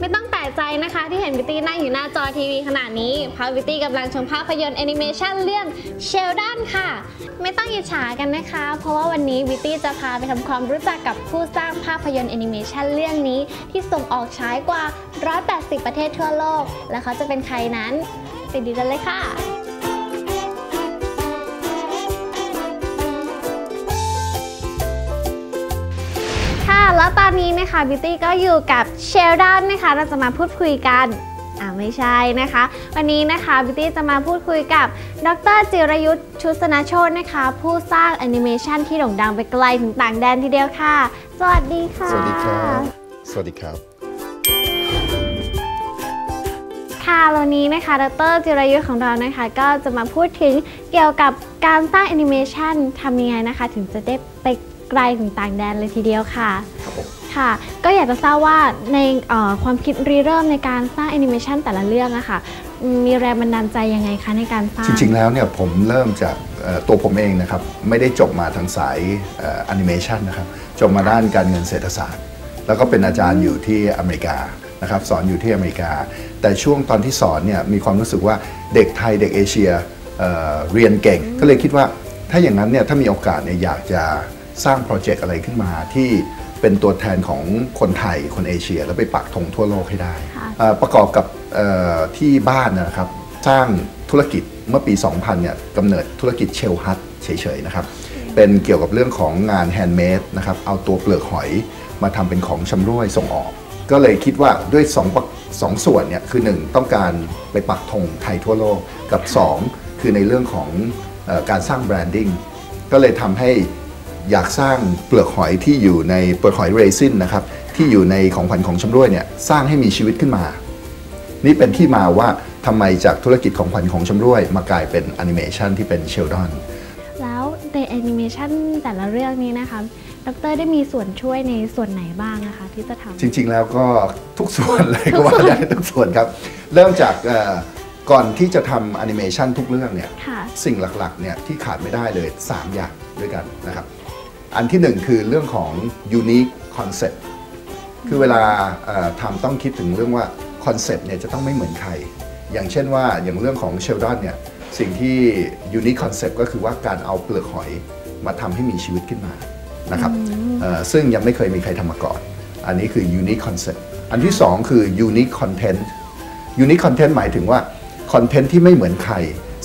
ไม่ต้องแปลกใจนะคะ ที่เห็นวิตตี้นั่งอยู่หน้าจอทีวีขนาดนี้ เพราะวิตตี้กำลังชมภาพยนตร์แอนิเมชันเรื่องเชลดันค่ะ ไม่ต้องอิจฉากันนะคะ เพราะว่าวันนี้วิตตี้จะพาไปทำความรู้จักกับผู้สร้างภาพยนตร์แอนิเมชันเรื่องนี้ ที่ส่งออกฉายกว่า 180 ประเทศทั่วโลก และเขาจะเป็นใครนั้นไปดูกันเลยค่ะ แล้วตอนนี้นะคะบิวตี้ก็อยู่กับเชลดอนนะคะ เราจะมาพูดคุยกันอ่าไม่ใช่นะคะ วันนี้นะคะบิวตี้จะมาพูดคุยกับดรจิรยุทธ์ชุสนโชตนะคะ ผู้สร้างแอนิเมชันที่โด่งดังไปไกลถึงต่างแดนทีเดียวค่ะ สวัสดีค่ะ สวัสดีครับ สวัสดีครับค่ะวันนี้นะคะดรจิรยุทธ์ของเรานะคะ ก็จะมาพูดถึงเกี่ยวกับการสร้างแอนิเมชันทำยังไงนะคะ ถึงจะได้ไป ไกลถึงต่างแดนเลยทีเดียวค่ะครับผมค่ะ ก็อยากจะทราบว่าในเอ่อความคิดริเริ่มในการสร้างแอนิเมชันแต่ละเรื่องอะค่ะอืมมีแรงบันดาลใจยังไงคะในการสร้าง จริง ๆ แล้วเนี่ยผมเริ่มจากเอ่อตัวผมเองนะครับ ไม่ได้จบมาทางสายแอนิเมชันนะครับ จบมาด้านการเงินเศรษฐศาสตร์ แล้วก็เป็นอาจารย์อยู่ที่อเมริกานะครับ สอนอยู่ที่อเมริกา แต่ช่วงตอนที่สอนเนี่ยมีความรู้สึกว่าเด็กไทยเด็กเอเชียเอ่อเรียนเก่ง ก็เลยคิดว่าถ้าอย่างนั้นเนี่ยถ้ามีโอกาสเนี่ยอยากจะ สร้างโปรเจกต์อะไรขึ้นมาที่เป็นตัวแทนของคนไทยคนเอเชีย แล้วไปปักธงทั่วโลกให้ได้ค่ะเอ่อประกอบกับเอ่อที่บ้านนะครับ สร้างธุรกิจเมื่อปี 2000 เนี่ยกำเนิดธุรกิจเชลฮัทเฉยๆนะครับ เป็นเกี่ยวกับเรื่องของงานแฮนด์เมดนะครับ เอาตัวเปลือกหอยมาทำเป็นของชำร่วยส่งออก ก็เลยคิดว่าด้วย2ปสองส่วนเนี่ยคือ 1 ต้องการไปปักธงไทยทั่วโลกกับ 2 คือในเรื่องของเออการสร้างแบรนดิ้งก็เลยทำให้ อยากสร้างเปลือกหอยที่อยู่ในเปลือกหอยเรซินนะครับที่อยู่ในของขวัญของชำร่วยเนี่ยสร้างให้มีชีวิตขึ้นมา นี่เป็นที่มาว่าทำไมจากธุรกิจของขวัญของชำร่วย มากลายเป็นแอนิเมชันที่เป็นเชลดอนแล้วในแอนิเมชันแต่ละเรื่องนี้นะคะดรได้มีส่วนช่วยในส่วนไหนบ้างนะคะที่จะทำจริง ๆ แล้วก็ทุกส่วนเลยก็ว่าได้ทุกส่วนครับ เริ่มจากเอ่อก่อนที่จะทำแอนิเมชันทุกเรื่องเนี่ยค่ะสิ่งหลักๆเนี่ยที่ขาดไม่ได้เลย 3 อย่าง ด้วยกันนะครับ อันที่1คือเรื่องของ unique concept คือเวลาเอ่อทำต้องคิดถึงเรื่องว่าคอนเซปต์เนี่ยจะต้องไม่เหมือนใคร อย่างเช่นว่าอย่างเรื่องของเชลดอนเนี่ยสิ่งที่ unique concept ก็คือว่าการเอาเปลือกหอยมาทำให้มีชีวิตขึ้นมานะครับเอ่อซึ่งยังไม่เคยมีใครทำมาก่อน อันนี้คือ unique concept อันที่ 2 คือ unique content unique content หมายถึงว่าคอนเทนต์ที่ไม่เหมือนใคร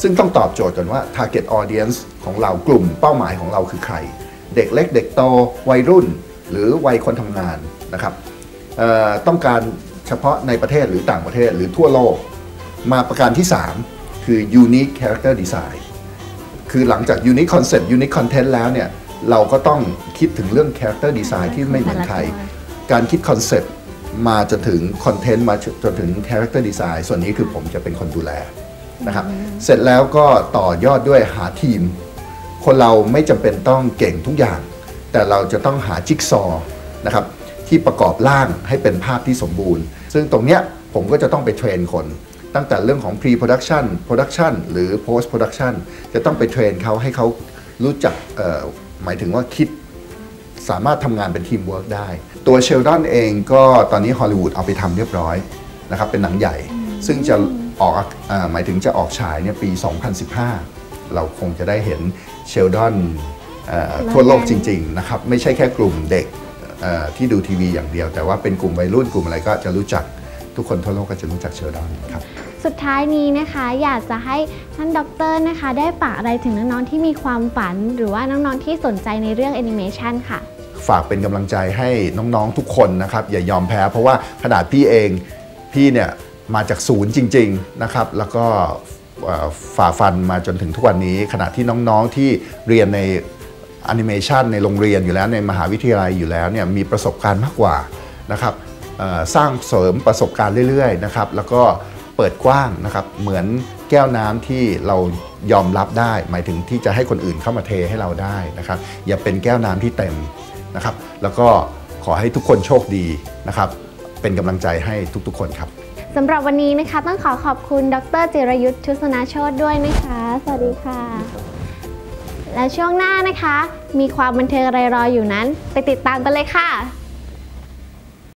ซึ่งต้องตอบโจทย์ก่อนว่า target audience ของเรากลุ่มเป้าหมายของเราคือใคร เด็กเล็กเด็กโตวัยรุ่น หรือวัยคนทำงานนะครับเอ่อต้องการเฉพาะในประเทศหรือต่างประเทศหรือทั่วโลก มาประการที่ 3 คือ unique character design คือหลังจาก unique concept unique content แล้วเนี่ย เราก็ต้องคิดถึงเรื่อง character design ที่ไม่เหมือนใคร การคิดคอนเซปต์มาจนถึงคอนเทนต์มาจนถึง character design ส่วนนี้คือผมจะเป็นคนดูแล นะครับ เสร็จแล้วก็ต่อยอดด้วยหาทีม คนเราไม่จำเป็นต้องเก่งทุกอย่าง แต่เราจะต้องหาจิ๊กซอว์นะครับที่ประกอบร่างให้เป็นภาพที่สมบูรณ์ ซึ่งตรงเนี้ยผมก็จะต้องไปเทรนคน ตั้งแต่เรื่องของ pre production production หรือ post production จะต้องไปเทรนเขาให้เขารู้จักหมายถึงว่าคิดสามารถทำงานเป็นทีมเวิร์กได้ ตัวเชลดอนเองก็ตอนนี้ฮอลลีวูดเอาไปทำเรียบร้อยนะครับเป็นหนังใหญ่ ซึ่งจะ ออกอาหมายถึงจะออกฉายเนี่ยปี 2015 เราคงจะได้เห็นเชลดอนเอ่อทั่วโลกจริง ๆ นะครับ ไม่ใช่แค่กลุ่มเด็กเอ่อที่ดูทีวีอย่างเดียว แต่ว่าเป็นกลุ่มวัยรุ่นกลุ่มอะไรก็จะรู้จักทุกคนทั่วโลกก็จะรู้จักเชลดอนครับสุดท้ายนี้นะคะอยากจะให้ท่านด็อกเตอร์นะคะ ได้ฝากอะไรถึงน้องๆที่มีความฝัน หรือว่าน้องๆที่สนใจในเรื่องแอนิเมชันค่ะ ฝากเป็นกำลังใจให้น้องๆทุกคนนะครับ อย่ายอมแพ้เพราะว่าขนาดพี่เองพี่เนี่ย มาจากศูนย์จริง ๆนะครับ แล้วก็ฝ่าฟันมาจนถึงทุกวันนี้ ขณะที่น้องๆที่เรียนในแอนิเมชันในโรงเรียนอยู่แล้วในมหาวิทยาลัยอยู่แล้วเนี่ยมีประสบการณ์มากกว่านะครับสร้างเสริมประสบการณ์เรื่อยๆนะครับแล้วก็เปิดกว้างนะครับเหมือนแก้วน้ำที่เรายอมรับได้ หมายถึงที่จะให้คนอื่นเข้ามาเทให้เราได้นะครับ อย่าเป็นแก้วน้ำที่เต็มนะครับ แล้วก็ขอให้ทุกคนโชคดีนะครับ เป็นกำลังใจให้ทุกๆคนครับ สำหรับวันนี้นะคะต้องขอขอบคุณดรจิรยุทธ์ชุสนาโชตด้วยนะคะ สวัสดีค่ะ และช่วงหน้านะคะ มีความบันเทิงอะไรรออยู่นั้น ไปติดตามกันเลยค่ะ